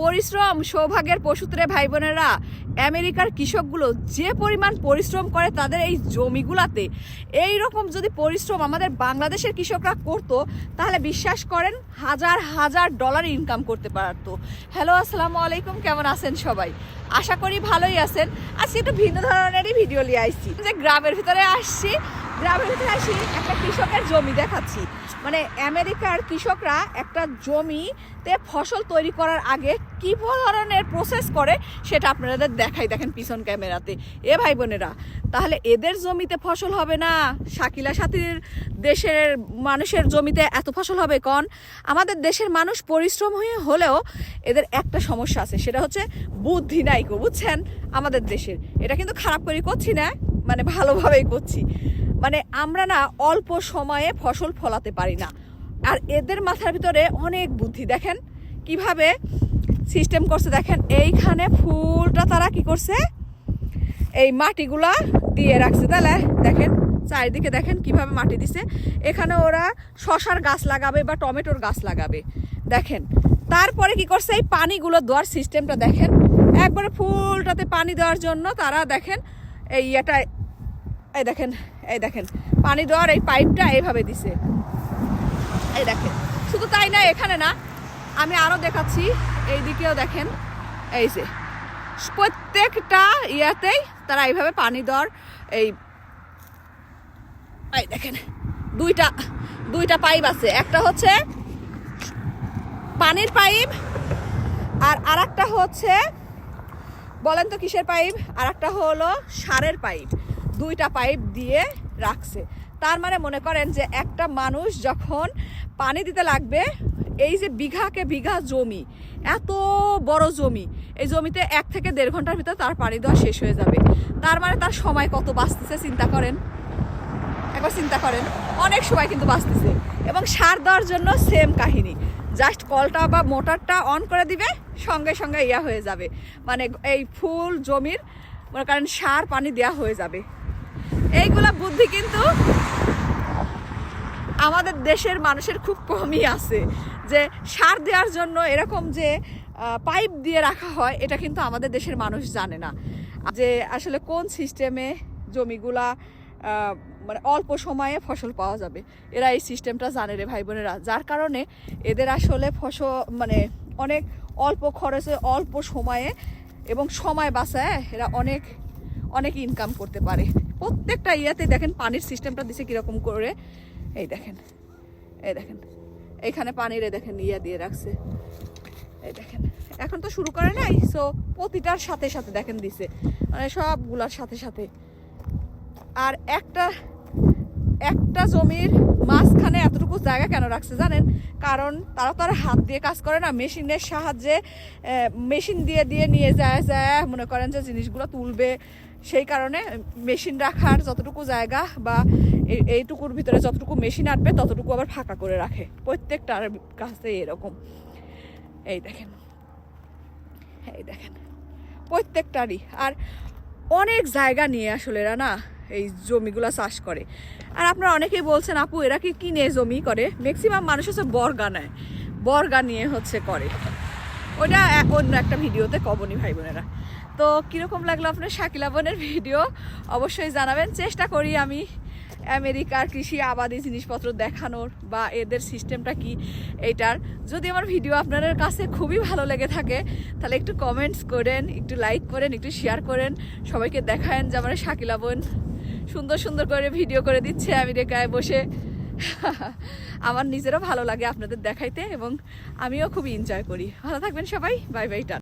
পরিশ্রম সৌভাগ্যের পশুত্রে ভাই বোনেরা আমেরিকার কৃষকগুলো যে পরিমাণ পরিশ্রম করে তাদের এই জমিগুলাতে এই রকম যদি পরিশ্রম আমাদের বাংলাদেশের কৃষকরা করতো, তাহলে বিশ্বাস করেন হাজার হাজার ডলার ইনকাম করতে পারতো। হ্যালো আসসালামু আলাইকুম, কেমন আছেন সবাই? আশা করি ভালোই আছেন। আজকে একটু ভিন্ন ধরনেরই ভিডিও নিয়ে আসছি। যে গ্রামের ভিতরে আসছি গ্রামের ভিতরে আসি, একটা কৃষকের জমি দেখাচ্ছি। মানে আমেরিকার কৃষকরা একটা জমিতে ফসল তৈরি করার আগে কি ধরনের প্রসেস করে সেটা আপনাদের দেখাই দেখেন পিছন ক্যামেরাতে। এ ভাই বোনেরা, তাহলে এদের জমিতে ফসল হবে না? শাকিলা সাথীর দেশের মানুষের জমিতে এত ফসল হবে কন? আমাদের দেশের মানুষ পরিশ্রম হয়ে হলেও এদের একটা সমস্যা আছে, সেটা হচ্ছে বুদ্ধি নাই গো, বুঝছেন? আমাদের দেশের। এটা কিন্তু খারাপ করে করছি না মানে ভালোভাবেই করছি। মানে আমরা না অল্প সময়ে ফসল ফলাতে পারি না। আর এদের মাথার ভিতরে অনেক বুদ্ধি। দেখেন কীভাবে সিস্টেম করছে। দেখেন এইখানে ফুলটা তারা কি করছে? এই মাটিগুলা দিয়ে রাখছে। তাহলে দেখেন চারিদিকে দেখেন কীভাবে মাটি দিছে। এখানে ওরা শশার গাছ লাগাবে বা টমেটোর গাছ লাগাবে। দেখেন তারপরে কি করছে? এই পানিগুলো দেওয়ার সিস্টেমটা দেখেন। একবারে ফুলটাতে পানি দেওয়ার জন্য তারা দেখেন এই ইয়েটা এই দেখেন এই দেখেন, পানি দেওয়ার এই পাইপটা এইভাবে দিছে। এই দেখেন, শুধু তাই না, এখানে না, আমি আরও দেখাচ্ছি এই দিকেও দেখেন, এই যে, প্রত্যেকটা ইয়াতেই তারা এইভাবে পানি দেওয়ার এই এই দেখেন, দুইটা দুইটা পাইপ আছে। একটা হচ্ছে পানির পাইপ আর আরেকটা হচ্ছে, বলেন তো কিসের পাইপ আর একটা হলো সারের পাইপ দুইটা পাইপ দিয়ে রাখছে। তার মানে মনে করেন যে একটা মানুষ যখন পানি দিতে লাগবে, এই যে বিঘাকে বিঘা জমি, এত বড় জমি, এই জমিতে এক থেকে দেড় ঘণ্টার ভিতর তার পানি দেওয়া শেষ হয়ে যাবে। তার মানে তার সময় কত বাঁচতেছে চিন্তা করেন? একবার চিন্তা করেন, অনেক সময় কিন্তু বাঁচতেছে। এবং সার দেওয়ার জন্য সেম কাহিনী। জাস্ট কলটা বা মোটরটা অন করে দিবে, সঙ্গে সঙ্গে ইয়া হয়ে যাবে। মানে এই ফুল জমির, মনে করেন সার পানি দেওয়া হয়ে যাবে। এইগুলা বুদ্ধি কিন্তু আমাদের দেশের মানুষের খুব কমই আছে। যে সার দেওয়ার জন্য এরকম যে পাইপ দিয়ে রাখা হয়, এটা কিন্তু আমাদের দেশের মানুষ জানে না। যে আসলে কোন সিস্টেমে জমিগুলা মানে অল্প সময়ে ফসল পাওয়া যাবে। এরা এই সিস্টেমটা জানে রে ভাই বোনেরা। যার কারণে এদের আসলে ফসল মানে অনেক অল্প খরচে অল্প সময়ে এবং সময় বাঁচায়, এরা অনেক অনেক ইনকাম করতে পারে। প্রত্যেকটা ইয়াতে দেখেন পানির সিস্টেমটা দিছে কীরকম করে। এই দেখেন এই দেখেন, এখানে পানির দেখেন ইয়া দিয়ে রাখছে। এই দেখেন, এখন তো শুরু করে নাই সো প্রতিটার সাথে সাথে দেখেন দিছে। মানে সবগুলার সাথে সাথে। আর একটা একটা জমির মাঝখানে এতটুকু জায়গা কেন রাখছে জানেন? কারণ তারা তো আর হাত দিয়ে কাজ করে না, মেশিনের সাহায্যে মেশিন দিয়ে দিয়ে নিয়ে যায় যায়, মনে করেন যে জিনিসগুলো তুলবে। সেই কারণে মেশিন রাখার যতটুকু জায়গা বা এই- এইটুকুর ভিতরে যতটুকু মেশিন আটবে, ততটুকু আবার ফাঁকা করে রাখে। প্রত্যেকটার কাছে এরকম। এই দেখেন। এই দেখেন। প্রত্যেকটারই। আর অনেক জায়গা নিয়ে আসলে এরা না এই জমিগুলো চাষ করে। আর আপনারা অনেকেই বলছেন, আপু, এরা কি কিনে জমি করে? ম্যাক্সিমাম মানুষ হচ্ছে বর্গা নেয় বর্গা নিয়ে হচ্ছে করে। ওটা অন্য একটা ভিডিওতে কবনি ভাই বোনেরা। তো কীরকম লাগল আপনার শাকিলা বোনের ভিডিও? অবশ্যই জানাবেন। চেষ্টা করি আমি আমেরিকার কৃষি আবাদি জিনিসপত্র দেখানোর বা এদের সিস্টেমটা কি এইটার যদি আমার ভিডিও আপনাদের কাছে খুবই ভালো লেগে থাকে, তাহলে একটু কমেন্টস করেন, একটু লাইক করেন, একটু শেয়ার করেন। সবাইকে দেখায়েন যে আমার শাকিলা বোন সুন্দর সুন্দর করে ভিডিও করে দিচ্ছে আমেরিকায় বসে। আমার নিজেরও ভালো লাগে আপনাদের দেখাইতে এবং আমিও খুব এনজয় করি। ভালো থাকবেন সবাই। Bye bye, tata.